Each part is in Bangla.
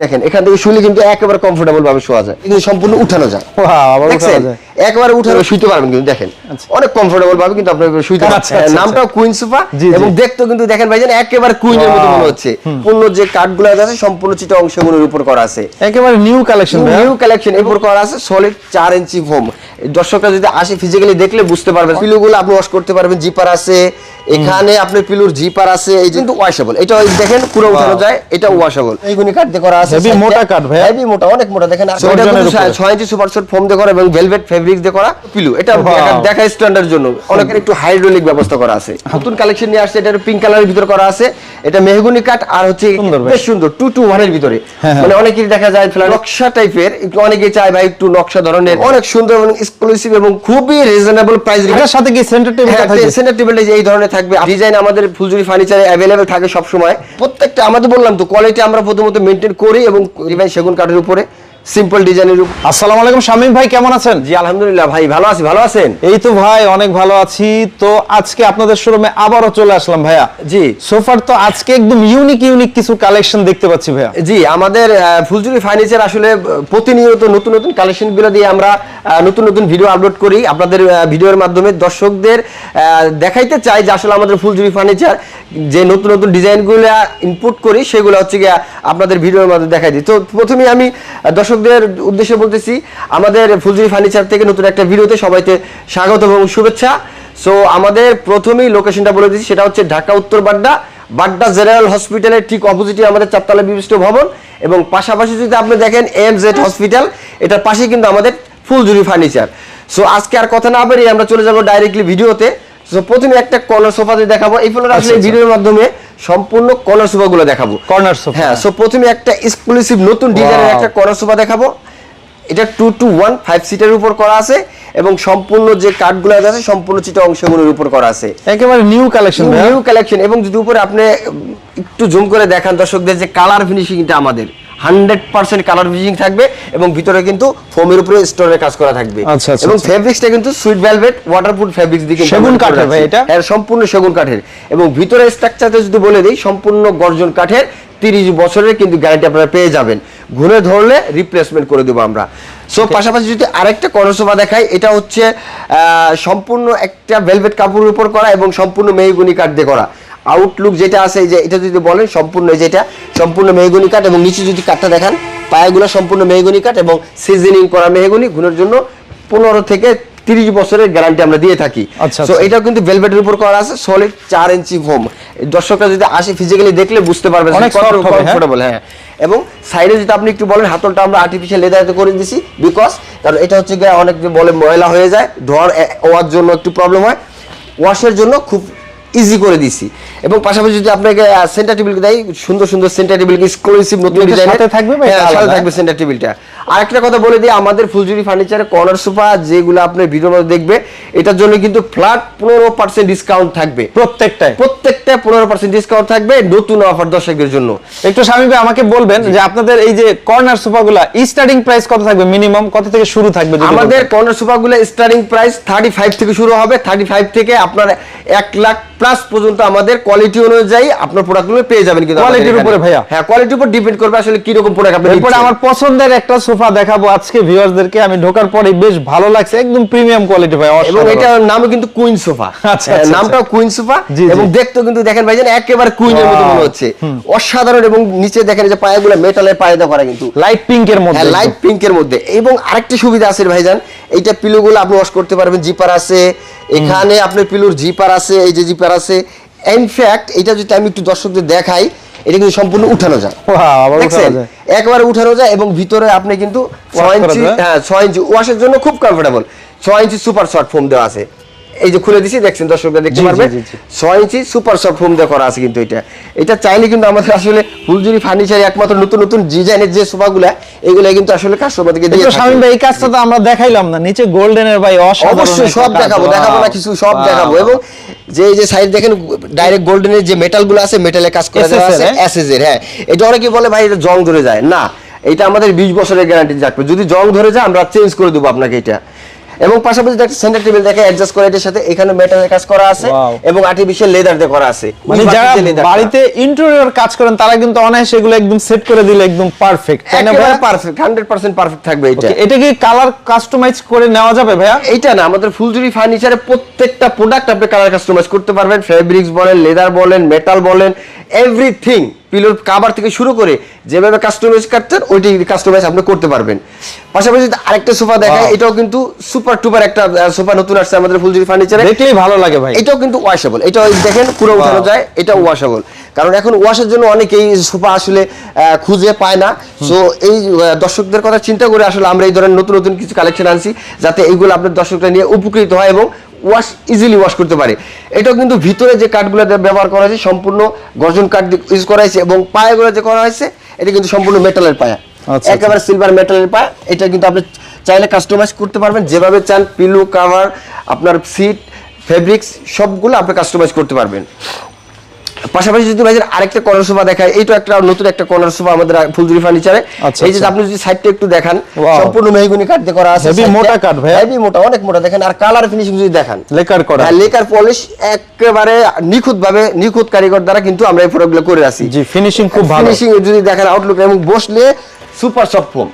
দেখেন এখান থেকে শুলে কিন্তু একেবারে কমফোর্টেবল ভাবে শোয়া যায়। কিন্তু সম্পূর্ণ উঠানো যায়। একেবারে উঠানো শুইতে পারবেন কিন্তু দেখেন। অনেক কমফোর্টেবল ভাবে কিন্তু আপনি শুইতে আচ্ছা, পারছেন আচ্ছা, নামটাও কুইন সোফা। এবং দেখতেও কিন্তু দেখেন ভাইজান একেবারে কুইনের মতো মনে হচ্ছে। পূর্ণ যে কাঠগুলো আছে সম্পূর্ণ চিটা অংশগুলোর উপর করা আছে। একেবারে নিউ কালেকশন নিউ কালেকশন এরপর করা আছে সলিড চার ইঞ্চি ফোম দর্শকরা যদি আসে ফিজিক্যালি দেখলে বুঝতে পারবেন পিলুগুলো আপনি ওয়াশ করতে পারবেন জিপার আছে। এখানে আপনার পিলুর জিপার আছে এই কিন্তু ওয়াশেবল এটা দেখেন পুরো উঠানো যায় এটা ওয়াশেবল এইগুলি কাঠ দিয়ে করা মোটা। হেভি মোটা অনেক মোটা। দেখেন এটা কিন্তু উপরে। ইঞ্চি সুপার শট ফোম দিয়ে করা এবং ভেলভেট ফেব্রিক দিয়ে করা পিলু এটা দেখা স্ট্যান্ডার্ড জন্য। অনেকের একটু হাইড্রোলিক ব্যবস্থা করা আছে। নতুন কালেকশন নিয়ে আসছে এটা পিঙ্ক কালারের ভিতরে করা আছে। এটা মেহগুনি কাঠ আর হচ্ছে বেশ সুন্দর টু টু ওয়ানের ভিতরে। হ্যাঁ, হ্যাঁ। মানে অনেকেরই দেখা যায় নকশা টাইপের একটু অনেকে চায় ভাই একটু নকশা ধরনের। অনেক সুন্দর এবং এক্সক্লুসিভ এবং খুবই রিজনেবল প্রাইস এটার সাথে কি সেন্টার টেবিল থাকবে? সেন্টার টেবিল এই ধরনের থাকবে। ডিজাইন আমাদের ফুলজুরি ফার্নিচারে থাকে সব সময় প্রত্যেকটা আমাদের বললাম তো কোয়ালিটি আমরা প্রথমত মেনটেন করি। এবং ডিভাইন সেগুন কাঠের উপরে সিম্পল ডিজাইনের উপর। আসসালামু আলাইকুম শামীম ভাই কেমন আছেন? জি আলহামদুলিল্লাহ ভাই ভালো আছি ভালো আছেন? এই তো ভাই অনেক ভালো আছি। তো আজকে আপনাদের শোরুমে আবারও চলে আসলাম ভাইয়া। জি। সোফার তো আজকে একদম ইউনিক ইউনিক কিছু কালেকশন দেখতে পাচ্ছি ভাইয়া। জি আমাদের ফুলজুরি ফার্নিচার আসলে প্রতিনিয়ত নতুন নতুন কালেকশনগুলো দিয়ে আমরা নতুন নতুন ভিডিও আপলোড করি। আপনাদের ভিডিওর মাধ্যমে দর্শকদের দেখাইতে চাই যে আসলে আমাদের ফুলজুরি ফার্নিচার যে নতুন নতুন ডিজাইনগুলো ইনপুট করি সেগুলো হচ্ছে গিয়ে আপনাদের ভিডিওর মাধ্যমে দেখাই দিই। তো প্রথমে আমি আহ, দর্শকদের উদ্দেশ্যে বলতেছি আমাদের ফুলজুরি ফার্নিচার থেকে নতুন একটা ভিডিওতে সবাইকে স্বাগত এবং শুভেচ্ছা। সো আমাদের প্রথমেই লোকেশনটা বলে দিচ্ছি সেটা হচ্ছে ঢাকা উত্তর বাড্ডা বাড্ডা জেনারেল হসপিটালের ঠিক অপোজিটে আমাদের চারতলা বিশিষ্ট ভবন এবং পাশাপাশি যদি আপনি দেখেন এম জেড হসপিটাল এটার পাশে কিন্তু আমাদের ফুলজুরি ফার্নিচার। সো আজকে আর কথা না বেরিয়ে আমরা চলে যাব ডাইরেক্টলি ভিডিওতে। সো প্রথমে একটা কর্নার সোফাতে দেখাবো। এই ফলে আসলে আচ্ছা। ভিডিওর মাধ্যমে সম্পূর্ণ কর্নার সোফাগুলো দেখাবো। কর্নার সোফা হ্যাঁ সো প্রথমে একটা এক্সক্লুসিভ নতুন ডিজাইনের একটা কর্নার সোফা দেখাবো। এটা টু টু ওয়ান ফাইভ সিটের উপর করা আছে এবং সম্পূর্ণ যে কাঠগুলো আছে সম্পূর্ণ চিটা অংশগুলোর উপর করা আছে। একেবারে নিউ কালেকশন নিউ কালেকশন এবং যদি উপরে আপনি একটু জুম করে দেখান দর্শকদের যে কালার ফিনিশিংটা আমাদের। হান্ড্রেড পার্সেন্ট কালার ফিনিশিং থাকবে এবং ভিতরে কিন্তু ফোমের উপরে স্টোনের কাজ করা থাকবে। আচ্ছা, আচ্ছা, এবং আচ্ছা। ফেব্রিক্সটা কিন্তু সুইট ভেলভেট ওয়াটারপ্রুফ ফেব্রিক্স দিকে সেগুন কাঠের ভাই এটা? হ্যাঁ সম্পূর্ণ সেগুন কাঠের। এবং ভিতরে স্ট্রাকচারটা যদি বলে দিই সম্পূর্ণ গর্জন কাঠের তিরিশ বছরের কিন্তু গ্যারান্টি আপনারা পেয়ে যাবেন। ঘুরে ধরলে রিপ্লেসমেন্ট করে দেবো আমরা। সো পাশাপাশি যদি আরেকটা কর্নসোফা দেখাই এটা হচ্ছে আহ, সম্পূর্ণ একটা ভেলভেট কাপড়ের উপর করা এবং সম্পূর্ণ মেহগুনি কাঠ দিয়ে করা। আউটলুক যেটা আছে যে এটা যদি বলেন সম্পূর্ণ যেটা সম্পূর্ণ মেহগুনি কাঠ এবং নিচে যদি কাঠটা দেখান পায়াগুলো সম্পূর্ণ মেহগুনি কাঠ এবং সিজনিং করা মেহগুনি ঘুরের জন্য পনেরো থেকে তিরিশ বছরের গ্যারান্টি আমরা দিয়ে থাকি আচ্ছা, সো আচ্ছা। এটাও কিন্তু ভেলভেটের উপর করা আছে সলিড চার ইঞ্চি ফোম দর্শকরা যদি আসে ফিজিক্যালি দেখলে বুঝতে soft হবে, হ্যাঁ? কমফোর্টেবল হ্যাঁ এবং সাইডে যদি আপনি একটু বলেন হাতলটা আমরা আর্টিফিশিয়াল লেদারতে করে দিছি বিকজ কারণ এটা হচ্ছে গিয়ে অনেক বলে ময়লা হয়ে যায় ধোয়ার ওয়ার জন্য একটু প্রবলেম হয় ওয়াশের জন্য খুব ইজি করে দিছি এবং পাশাপাশি যদি আপনাকে সেন্টার টেবিল দেয় সুন্দর সুন্দর সেন্টার টেবিল এক্সক্লুসিভ নতুন ডিজাইনে থাকবে হ্যাঁ, সাথে? থাকবে সেন্টার টেবিলটা আরেকটা কথা বলে দিই আমাদের ফুলজুরি ফার্নিচারে কর্নার সোফা যেগুলো আপনি ভিডিওর মধ্যে দেখবে এটার জন্য কিন্তু ফ্ল্যাট পনেরো পার্সেন্ট ডিসকাউন্ট থাকবে। প্রত্যেকটাই প্রত্যেকটা পনেরো পার্সেন্ট ডিসকাউন্ট থাকবে নতুন অফার দর্শকদের জন্য। একটু স্বামী ভাই আমাকে বলবেন যে আপনাদের এই যে কর্নার সোফাগুলা স্টার্টিং প্রাইস কত থাকবে মিনিমাম কত থেকে শুরু থাকবে আমাদের কর্নার সোফাগুলো স্টার্টিং প্রাইস থার্টি ফাইভ থেকে শুরু হবে। থার্টি ফাইভ থেকে আপনার এক লাখ প্লাস পর্যন্ত আমাদের কোয়ালিটি অনুযায়ী আপনার প্রোডাক্টগুলো পেয়ে যাবেন কিন্তু আমাদের উপরে ভাইয়া? হ্যাঁ কোয়ালিটির উপর ডিপেন্ড করবে আসলে কি রকম প্রোডাক্ট আপনি এরপরে আমার পছন্দের একটা সোফা দেখাবো আজকে ভিউয়ারদেরকে আমি ঢোকার পরে বেশ ভালো লাগছে একদম প্রিমিয়াম কোয়ালিটি ভাই এবং। এটার নামও কিন্তু কুইন সোফা। আচ্ছা, আচ্ছা, নামটাও কুইন সোফা। এবং দেখতেও কিন্তু দেখেন ভাইজান একেবারে কুইনের মতো মনে হচ্ছে। অসাধারণ এবং নিচে দেখেন যে পায়াগুলো মেটালের পায়ে দেওয়া করা কিন্তু লাইট পিঙ্কের মধ্যে হ্যাঁ লাইট পিঙ্কের মধ্যে। এবং আরেকটা সুবিধা আছে রে ভাইজান এইটা পিলুগুলো আপনি ওয়াশ করতে পারবেন জিপার আছে। এখানে আপনার পিলুর জিপার আছে এই যে জিপার আছে। ইনফ্যাক্ট এটা যদি আমি একটু দর্শকদের দেখাই এটা কিন্তু সম্পূর্ণ উঠানো যায়। একবার উঠানো দেখছেন? যায়। একবারে উঠানো যায় এবং ভিতরে আপনি কিন্তু ছয় ইঞ্চি হ্যাঁ ছয় ইঞ্চি ওয়াশের জন্য খুব কমফোর্টেবল ছয় ইঞ্চি সুপার শর্ট ফোম দেওয়া আছে। এই যে খুলে দিছি দেখছেন দর্শকরা দেখতে জি। ছয় ইঞ্চি সুপার শর্ট ফোম দিয়ে করা আছে কিন্তু এটা। এটা চাইলে কিন্তু আমাদের আসলে ফুলজুরি ফার্নিচার একমাত্র নতুন নতুন ডিজাইনের যে সোফাগুলা এগুলো কিন্তু আসলে কাস্টমারদেরকে দিয়ে স্বামী ভাই এই কাজটা তো আমরা দেখাইলাম না। নিচে গোল্ডেনের ভাই অসাধারণ অবশ্যই সব দেখাবো দেখাবো না কিছু সব দেখাবো। এবং যে যে সাইড দেখেন ডাইরেক্ট গোল্ডেনের যে মেটালগুলো আছে মেটালে কাজ করে দেওয়া আছে হ্যাঁ? এসএস এর হ্যাঁ। এটা অনেকে বলে ভাই এটা জং ধরে যায়। না এটা আমাদের 20 বছরের গ্যারান্টি থাকবে। যদি জং ধরে যায় আমরা চেঞ্জ করে দেবো আপনাকে এটা। এবং পাশাপাশি একটা সেন্টার টেবিল দেখে অ্যাডজাস্ট করে এটার সাথে এখানে মেটালের কাজ করা আছে এবং আর্টিফিশিয়াল লেদার দিয়ে করা আছে। মানে যারা। বাড়িতে ইন্টেরিয়র কাজ করেন তারা কিন্তু অনায়াসে এগুলো একদম সেট করে দিলে একদম পারফেক্ট একেবারে? পারফেক্ট হান্ড্রেড পার্সেন্ট পারফেক্ট থাকবে এটা এটা কি কালার কাস্টমাইজ করে নেওয়া যাবে ভাইয়া? এটা না আমাদের ফুলজুরি ফার্নিচারে প্রত্যেকটা প্রোডাক্ট আপনি কালার কাস্টমাইজ করতে পারবেন। ফেব্রিক্স বলেন লেদার বলেন মেটাল বলেন এভরিথিং পিলোর কাভার থেকে শুরু করে যেভাবে কাস্টমাইজ করতেন ওইটি কাস্টমাইজ আপনি করতে পারবেন। পাশাপাশি আরেকটা সোফা দেখায় এটাও কিন্তু সুপার টুপার একটা সোফা নতুন আসছে আমাদের ফুলজুরি ফার্নিচারে দেখলেই ভালো লাগে ভাই। এটাও কিন্তু ওয়াশেবল এটা দেখেন পুরো উঠানো যায় এটা ওয়াশেবল কারণ এখন ওয়াশের জন্য অনেকেই সোফা আসলে খুঁজে পায় না। সো এই দর্শকদের কথা চিন্তা করে আসলে আমরা এই ধরনের নতুন নতুন কিছু কালেকশন আনছি যাতে এইগুলো আপনার দর্শকরা নিয়ে উপকৃত হয় এবং ওয়াশ ইজিলি ওয়াশ করতে পারে। এটা কিন্তু ভিতরে যে কাঠগুলো ব্যবহার করা হয়েছে সম্পূর্ণ গর্জন কাঠ ইউজ করা হয়েছে এবং পায়াগুলো যে করা হয়েছে এটা কিন্তু সম্পূর্ণ মেটালের পায়া। আচ্ছা। একেবারে সিলভার মেটালের পায়া। এটা কিন্তু আপনি চাইলে কাস্টমাইজ করতে পারবেন যেভাবে চান পিলো কাভার আপনার সিট ফেব্রিক্স সবগুলো আপনি কাস্টমাইজ করতে পারবেন। পাশাপাশি যদি ভাইজান আরেকটা কর্নার সোফা দেখায় এইটা একটা নতুন একটা কর্নার সোফা আমাদের ফুলজুরি ফার্নিচারে। আচ্ছা, এই যে আচ্ছা। আপনি যদি সাইডটা একটু দেখান সম্পূর্ণ মেহগুনি কাঠ দিয়ে করা আছে। হেভি মোটা কাঠ ভাই হেভি মোটা অনেক মোটা। দেখেন আর কালার ফিনিশিং যদি দেখান। লেকার করা। হ্যাঁ, লেকার পলিশ একেবারে নিখুঁত ভাবে নিখুঁত কারিগর দ্বারা কিন্তু আমরা এই প্রোডাক্টগুলো করে আসি। জি ফিনিশিং খুব ভালো। ফিনিশিং যদি দেখেন আউটলুক এবং বসলে সুপার সফট ফোম।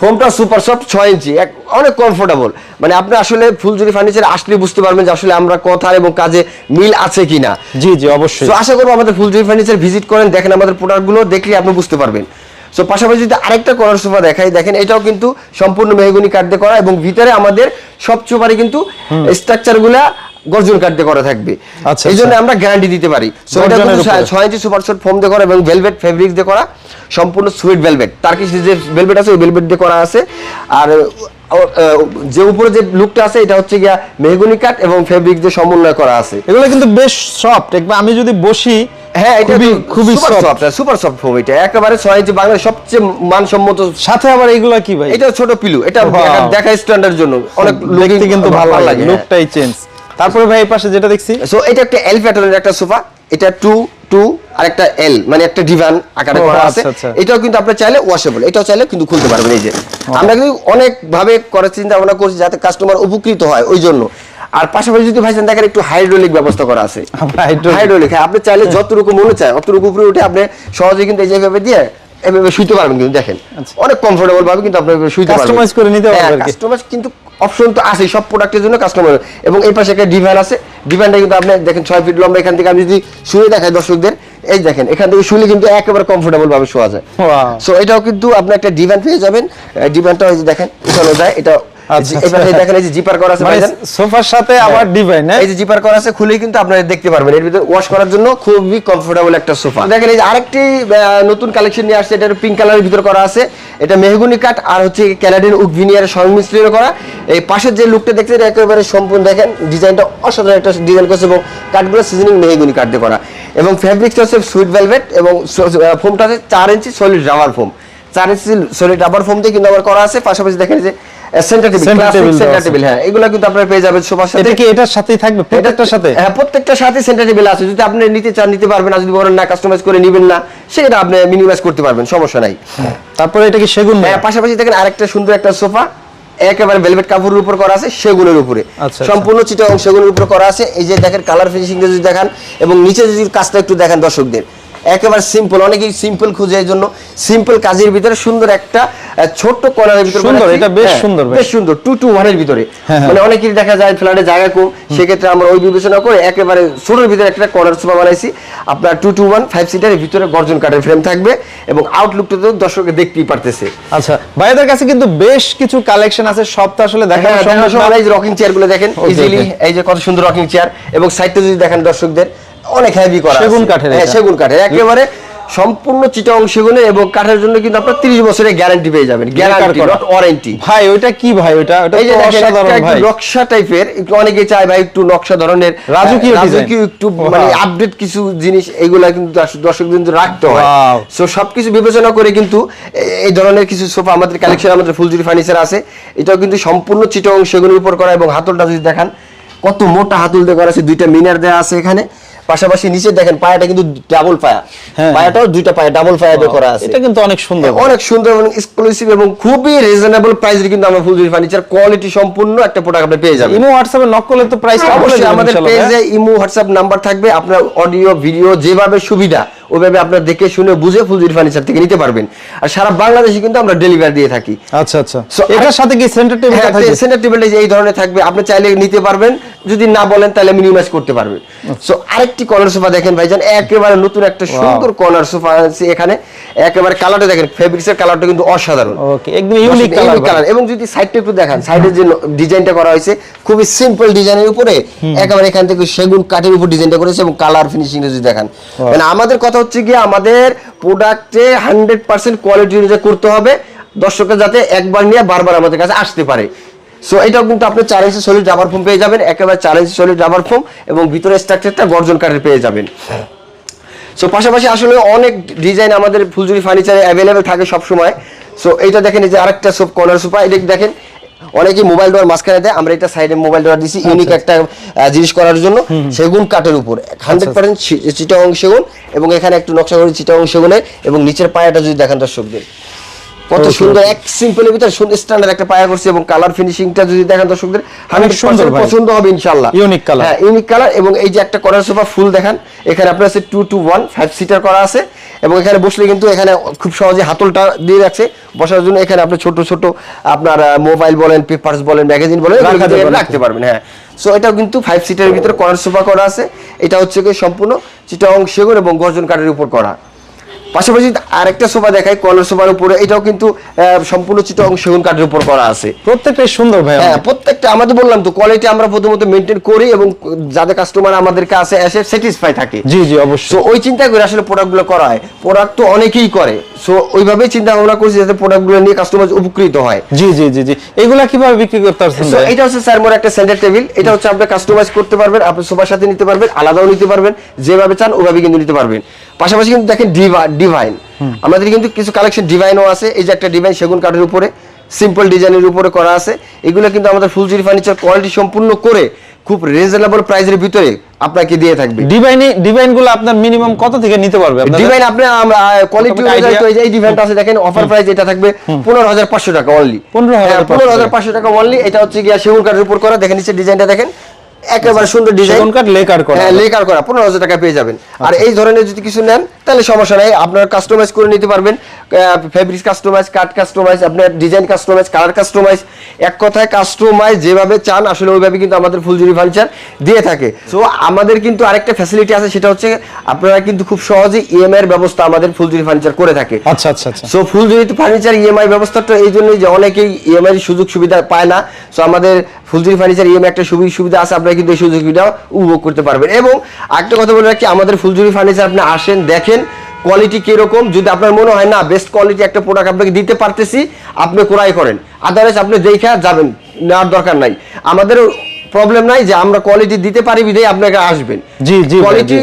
ফোমটা সুপার সফট ছয় ইঞ্চি এক অনেক কমফোর্টেবল মানে আপনি আসলে ফুলজুরি ফার্নিচার আসলে বুঝতে পারবেন যে আসলে আমরা কথা এবং কাজে মিল আছে কিনা। জি জি অবশ্যই। আশা করব আমাদের ফুলজুরি ফার্নিচার ভিজিট করেন দেখেন আমাদের প্রোডাক্টগুলো দেখলে আপনি বুঝতে পারবেন। সো পাশাপাশি যদি আরেকটা করার সোফা দেখাই দেখেন এটাও কিন্তু সম্পূর্ণ মেহগুনি কাঠ দিয়ে করা এবং ভিতরে আমাদের সব চোপারে কিন্তু স্ট্রাকচারগুলা গর্জন কাঠ দিয়ে করা থাকবে। আচ্ছা, এই জন্য আচ্ছা। আমরা গ্যারান্টি দিতে পারি। ছয় ইঞ্চি সুপার শট ফোম দিয়ে করা এবং ভেলভেট ফেব্রিক্স দিয়ে করা সম্পূর্ণ সুইট ভেলভেট টার্কিশ যে ভেলভেট আছে ওই ভেলভেট দিয়ে করা আছে। আর যে উপরে যে লুকটা আছে এটা হচ্ছে গিয়া মেহগুনি কাঠ এবং ফেব্রিক দিয়ে সমন্বয় করা আছে। এগুলো কিন্তু বেশ সফট একবার আমি যদি বসি হ্যাঁ এটা খুবই সফট সুপার সফট ফোম এটা। একেবারে ছয় ইঞ্চি বাংলাদেশ সবচেয়ে মানসম্মত সাথে আবার এগুলো কি ভাই? এটা ছোট পিলু এটা দেখা স্ট্যান্ডার্ড জন্য। অনেক দেখতে কিন্তু ভালো লাগে হ্যাঁ। লুকটাই চেঞ্জ তারপরে ভাই এই পাশে যেটা দেখছি সো এটা একটা এল প্যাটার্নের একটা সোফা এটা টু টু আর একটা এল মানে একটা ডিভান আকারে করা আছে আচ্ছা, আচ্ছা। এটাও কিন্তু আপনি চাইলে ওয়াশেবল এটাও চাইলে কিন্তু খুলতে পারবেন এই যে আমরা কিন্তু অনেক ভাবে করার চিন্তা ভাবনা করছি যাতে কাস্টমার উপকৃত হয় ওই জন্য আর পাশাপাশি যদি ভাইজান দেখেন একটু হাইড্রোলিক ব্যবস্থা করা আছে। হাইড্রোলিক হ্যাঁ আপনি চাইলে যতটুকু মনে চায় অতটুকু উপরে উঠে আপনি সহজে কিন্তু এই জায়গায় দিয়ে এভাবে শুইতে পারবেন কিন্তু দেখেন অনেক কমফোর্টেবল ভাবে কিন্তু আপনি শুইতে পারবেন আচ্ছা। Customize করে নিতে পারবে আর কি। কাস্টমাইজ কিন্তু অপশন তো আছে সব প্রোডাক্টের জন্য কাস্টমার এবং এই পাশে একটা ডিভান আছে। ডিভানটা কিন্তু আপনি দেখেন ছয় ফিট লম্বা এখান থেকে আমি যদি শুয়ে দেখাই দর্শকদের এই দেখেন এখান থেকে শুলে কিন্তু একেবারে কমফোর্টেবল ভাবে শোয়া যায়। সো এটাও কিন্তু আপনি একটা ডিভান পেয়ে যাবেন। ডিভানটা দেখেন উঠানো যায় এটা আচ্ছা, আচ্ছা। দেখেন এই যে জিপার করা আছে মানে ভাইজান। সোফার সাথে আবার ডিভাইন এই যে জিপার করা আছে খুলেই কিন্তু আপনারা দেখতে পারবেন। এর ভিতরে ওয়াশ করার জন্য খুবই কমফোর্টেবল একটা সোফা। দেখেন এই যে আরেকটি নতুন কালেকশন নিয়ে আসছে এটা পিঙ্ক কালারের ভিতর করা আছে। এটা মেহগুনি কাঠ আর হচ্ছে ক্যানাডিয়ান সংমিশ্রণ করা। এই পাশের যে লুকটা দেখছেন একেবারে সম্পূর্ণ দেখেন ডিজাইনটা অসাধারণ একটা ডিজাইন করছে এবং কাঠগুলো সিজনিং মেহগুনি কাঠ দিয়ে করা। এবং ফ্যাব্রিক্সটা হচ্ছে সুইট ভেলভেট এবং ফোমটা হচ্ছে চার ইঞ্চি সলিড রাবার ফোম চার ইঞ্চি সলিড রাবার ফোম দিয়ে কিন্তু আবার করা আছে। পাশাপাশি দেখেন যে centre table Center centre table হ্যাঁ এগুলো কিন্তু আপনারা পেয়ে যাবেন সোফার সাথে। এটা কি এটার সাথেই থাকবে? প্রত্যেকটার সাথে? হ্যাঁ প্রত্যেকটার সাথে সেন্টার টেবিল আছে। যদি আপনি নিতে চান নিতে পারবেন আর যদি বলেন না কাস্টমাইজ করে নেবেন না সেটা আপনি মিনিমাইজ করতে পারবেন সমস্যা নাই। তারপরে এটা কি সেগুন হ্যাঁ পাশাপাশি দেখেন আরেকটা সুন্দর একটা সোফা একেবারে ভেলভেট কাপড়ের উপর করা আছে সেগুনের উপরে। আচ্ছা। সম্পূর্ণ চিটা এবং সেগুনের উপর করা আছে। এই যে দেখেন কালার ফিনিশিং যদি দেখান এবং নিচে যদি কাজটা একটু দেখেন দর্শকদের। একেবারে সিম্পল অনেকেই সিম্পল খুঁজে এই জন্য সিম্পল কাজের ভিতরে সুন্দর একটা ছোট্ট কর্নারের ভিতরে সুন্দর, এটা বেশ হ্যাঁ, সুন্দর বেশ সুন্দর টু টু ওয়ানের ভিতরে। হ্যাঁ, হ্যাঁ। মানে অনেকেরই দেখা যায় ফ্ল্যাটে জায়গা কম সেক্ষেত্রে আমরা ওই বিবেচনা করে একেবারে ছোটোর ভিতরে একটা কর্নার সোফা বানাইছি। আপনার টু টু ওয়ান ফাইভ সিটারের ভিতরে গর্জন কাঠের ফ্রেম থাকবে এবং আউটলুকটা তো দর্শকে দেখতেই পারতেছে। আচ্ছা ভাইদের কাছে কিন্তু বেশ কিছু কালেকশন আছে সব তো আসলে দেখা রকিং চেয়ারগুলো দেখেন ইজিলি এই যে কত সুন্দর রকিং চেয়ার এবং সাইডটা যদি দেখেন দর্শকদের অনেক হেভি করা সেগুন কাঠের হ্যাঁ সেগুন কাঠের। একেবারে সম্পূর্ণ চিটাং সেগুনের এবং কাঠের জন্য কিন্তু আপনার 30 বছরের গ্যারান্টি পেয়ে যাবেন। গ্যারান্টি নট ওয়ারেন্টি ভাই ওইটা কি ভাই? ওইটা ওটা এই যে অসাধারণ একটা ভাই। নকশা টাইপের একটু অনেকে চায় ভাই একটু নকশা ধরনের রাজকীয় design। রাজকীয় একটু মানে আপডেট কিছু জিনিস এগুলা কিন্তু দর্শক- দর্শক কিন্তু রাখতে হয়। সো সবকিছু বিবেচনা করে কিন্তু এই ধরনের কিছু সোফা আমাদের কালেকশন আমাদের ফুলজুরি ফার্নিচার আছে। এটাও কিন্তু সম্পূর্ণ চিটং সেগুনের উপর করা এবং হাতলটা যদি দেখান কত মোটা হাতল দিয়ে করা আছে দুইটা মিনার দেওয়া আছে এখানে। পাশাপাশি নিচে দেখেন পায়াটা কিন্তু ডাবল পায়া। হ্যাঁ। পায়াটাও দুইটা পায়া ডাবল পায়া দিয়ে করা আছে। এটা কিন্তু অনেক সুন্দর। অনেক সুন্দর এবং এক্সক্লুসিভ এবং খুবই রিজনেবল প্রাইসে কিন্তু আমরা ফুলজুরি ফার্নিচার কোয়ালিটি সম্পূর্ণ একটা প্রোডাক্ট আপনি পেয়ে যাবেন। ইমো হোয়াটসঅ্যাপে নক করলে তো প্রাইস অবশ্যই আমাদের পেজে ইমো হোয়াটসঅ্যাপ নাম্বার থাকবে আপনার অডিও ভিডিও যেভাবে সুবিধা। ওইভাবে আপনার দেখে শুনে বুঝে ফুলজুরি ফার্নিচার থেকে নিতে পারবেন। আর সারা বাংলাদেশে কিন্তু আমরা ডেলিভারি দিয়ে থাকি। আচ্ছা আচ্ছা। এটার সাথে কি সেন্টার টেবিল হ্যাঁ থাকবে? সেন্টার টেবিলটা এই ধরনের থাকবে আপনি চাইলে নিতে পারবেন। যদি না বলেন তাহলে মিনিমাইজ করতে পারবেন। সো আরেকটি কর্নার সোফা দেখেন ভাইজান একেবারে নতুন একটা সুন্দর কর্নার সোফা আছে এখানে। একেবারে কালারটা দেখেন ফেব্রিক্সের কালারটা কিন্তু অসাধারণ। ওকে একদম ইউনিক কালার এবং যদি সাইডটা একটু দেখান সাইডের যে ডিজাইনটা করা হয়েছে খুবই সিম্পল ডিজাইনের উপরে একেবারে এখান থেকে সেগুন কাঠের উপর ডিজাইনটা করেছে এবং কালার ফিনিশিংটা যদি দেখেন। মানে আমাদের কথা হচ্ছে কি আমাদের প্রোডাক্টে হান্ড্রেড পার্সেন্ট কোয়ালিটি অনুযায়ী করতে হবে। দর্শকরা যাতে একবার নিয়ে বারবার আমাদের কাছে আসতে পারে। সো এটাও কিন্তু আপনি চার ইঞ্চি সলিড রাবার ফোম পেয়ে যাবেন। একেবারে চার ইঞ্চি সলিড রাবার ফোম এবং ভিতরে স্ট্রাকচারটা গর্জন কাঠের পেয়ে যাবেন। সো পাশাপাশি আসলে অনেক ডিজাইন আমাদের ফুলজুরি ফার্নিচারে অ্যাভেলেবেল থাকে সবসময়। সো এইটা দেখেন এই যে আরেকটা সোপ কর্নার সোফা এটা দেখেন অনেকে মোবাইল ডোর মাঝখানে দেয় আমরা এটা সাইডে মোবাইল ডোর দিছি ইউনিক একটা জিনিস করার জন্য। সেগুন কাঠের উপর হান্ড্রেড পার্সেন্ট চিটাং সেগুন এবং এখানে একটু নকশা করে চিটাং সেগুনের এবং নিচের পায়াটা যদি দেখেন দর্শকদের কত সুন্দর এক সিম্পলের ভিতরে সুন্দর স্ট্যান্ডার্ড একটা পায়া করছে এবং কালার ফিনিশিংটা যদি দেখেন দর্শকদের হান্ড্রেড সুন্দর পছন্দ হবে ইনশাল্লাহ ইউনিক কালার হ্যাঁ ইউনিক কালার এবং এই যে একটা কর্নার সোফা ফুল দেখান এখানে আপনার আছে two two one five seater করা আছে এবং এখানে বসলে কিন্তু এখানে খুব সহজে হাতলটা দিয়ে রাখছে। বসার জন্য এখানে আপনি ছোট ছোট আপনার মোবাইল বলেন পেপার বলেন ম্যাগাজিন বলেন? রাখতে পারবেন হ্যাঁ। সো এটাও কিন্তু ফাইভ সিটের ভিতরে কর্নার সোফা করা আছে। এটা হচ্ছে সম্পূর্ণ চিটাং সেগুন এবং গর্জন কাঠের উপর করা। পাশাপাশি আরেকটা সোফা দেখাই কর্নার সোফার উপরে। এটাও কিন্তু সম্পূর্ণ চিটাং সেগুন কাঠের উপর করা আছে। প্রত্যেকটাই সুন্দর ভাই হ্যাঁ প্রত্যেকটা আমাদের বললাম তো কোয়ালিটি আমরা প্রথমত মেনটেন করি এবং যাদের কাস্টমার আমাদের কাছে এসে স্যাটিসফাই থাকে। জি জি অবশ্যই। ওই চিন্তা করে আসলে প্রোডাক্টগুলো করা হয়। প্রোডাক্ট তো অনেকেই করে। সো ওইভাবেই চিন্তা ভাবনা করছি যাতে প্রোডাক্টগুলো নিয়ে কাস্টমার উপকৃত হয়। জি জি জি জি। এগুলা কীভাবে বিক্রি করতে পারছেন এটা হচ্ছে স্যার মোর একটা সেন্টার টেবিল এটা হচ্ছে আপনি কাস্টমাইজ করতে পারবেন আপনি সোফার সাথে নিতে পারবেন আলাদাও নিতে পারবেন যেভাবে চান ওভাবে কিন্তু নিতে পারবেন। পাশাপাশি কিন্তু দেখেন ডিভাইন আমাদের কিন্তু কিছু কালেকশন ডিভাইনও আছে। এই যে একটা ডিভাইন সেগুন কাঠের উপরে সিম্পল ডিজাইনের উপরে করা আছে। এগুলো কিন্তু আমাদের ফুলজুরি ফার্নিচার কোয়ালিটি সম্পূর্ণ করে খুব রিজনেবল প্রাইসের ভিতরে আপনাকে দিয়ে থাকবে। ডিভাইনে ডিভাইনগুলো আপনার মিনিমাম কত থেকে নিতে পারবে? ডিভাইন আপনি আমরা কোয়ালিটি অনুযায়ী তো এই যে ডিভাইনটা আছে দেখেন অফার প্রাইস এটা থাকবে পনেরো হাজার পাঁচশো টাকা অনলি 15,500 পনেরো হাজার পাঁচশো। টাকা অনলি এটা হচ্ছে গিয়া সেগুন কাঠের উপর করা। দেখেন নিচে ডিজাইনটা দেখেন। একেবারে সুন্দর ডিজাইন কাঠ লেকার করা। হ্যাঁ লেকার করা পনেরো হাজার টাকা পেয়ে যাবেন। আর এই ধরনের যদি কিছু নেন তাহলে সমস্যা নাই আপনার কাস্টমাইজ করে নিতে পারবেন। ফেব্রিক কাস্টমাইজ কাট কাস্টমাইজ আপনার ডিজাইন কাস্টমাইজ কালার কাস্টমাইজ এক কথায় কাস্টমাইজ যেভাবে চান আসলে ওইভাবে কিন্তু আমাদের ফুলজুরি ফার্নিচার দিয়ে থাকে। সো আমাদের কিন্তু আরেকটা ফ্যাসিলিটি আছে সেটা হচ্ছে আপনারা কিন্তু খুব সহজে ইএমআই এর ব্যবস্থা আমাদের ফুলজুরি ফার্নিচার করে থাকে। আচ্ছা আচ্ছা আচ্ছা। সো ফুলজুরি ফার্নিচার ইএমআই ব্যবস্থাটা এই জন্যই যে অনেকেই ইএমআই সুযোগ সুবিধা পায় না। সো আমাদের ফুলজুরি ফার্নিচার ইএমআই একটা সুবিধা সুবিধা আছে আপনারা কিন্তু এই সুযোগ সুবিধা উপভোগ করতে পারবেন। এবং আরেকটা কথা বলে রাখি আমাদের ফুলজুরি ফার্নিচার আপনি আসেন দেখেন কোয়ালিটি কীরকম যদি আপনার মনে হয় না বেস্ট কোয়ালিটি একটা প্রোডাক্ট আপনাকে দিতে পারতেছি আপনি ক্রয় করেন। আদারওয়াইজ আপনি দেখে যাবেন নেওয়ার দরকার নাই। আমাদের প্রবলেম নাই যে আমরা কোয়ালিটি দিতে পারি বিধায় আপনাকে আসবেন। জি, জি কোয়ালিটি।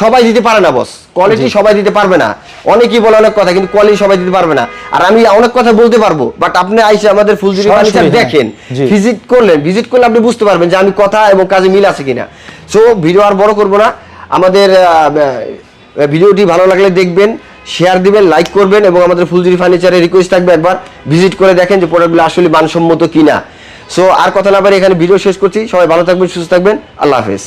সবাই দিতে পারে না বস কোয়ালিটি সবাই দিতে পারবে না। অনেকেই বলে অনেক কথা কিন্তু কোয়ালিটি সবাই দিতে পারবে না। আর আমি অনেক কথা বলতে পারব বাট আপনি আইসে আমাদের ফুলজুরি ফার্নিচার হ্যাঁ। দেখেন ভিজিট করলেন ভিজিট করলে আপনি বুঝতে পারবেন যে আমি কথা এবং কাজে মিল আছে কিনা। সো ভিডিও আর বড় করব না। আমাদের ভিডিওটি ভালো লাগলে দেখবেন শেয়ার দিবেন লাইক করবেন এবং আমাদের ফুলজুরি ফার্নিচারে রিকোয়েস্ট থাকবে একবার। ভিজিট করে দেখেন যে প্রোডাক্টগুলো আসলে মানসম্মত কিনা। সো আর কথা না পারে এখানে ভিডিও শেষ করছি। সবাই ভালো থাকবেন সুস্থ থাকবেন। আল্লাহ হাফেজ।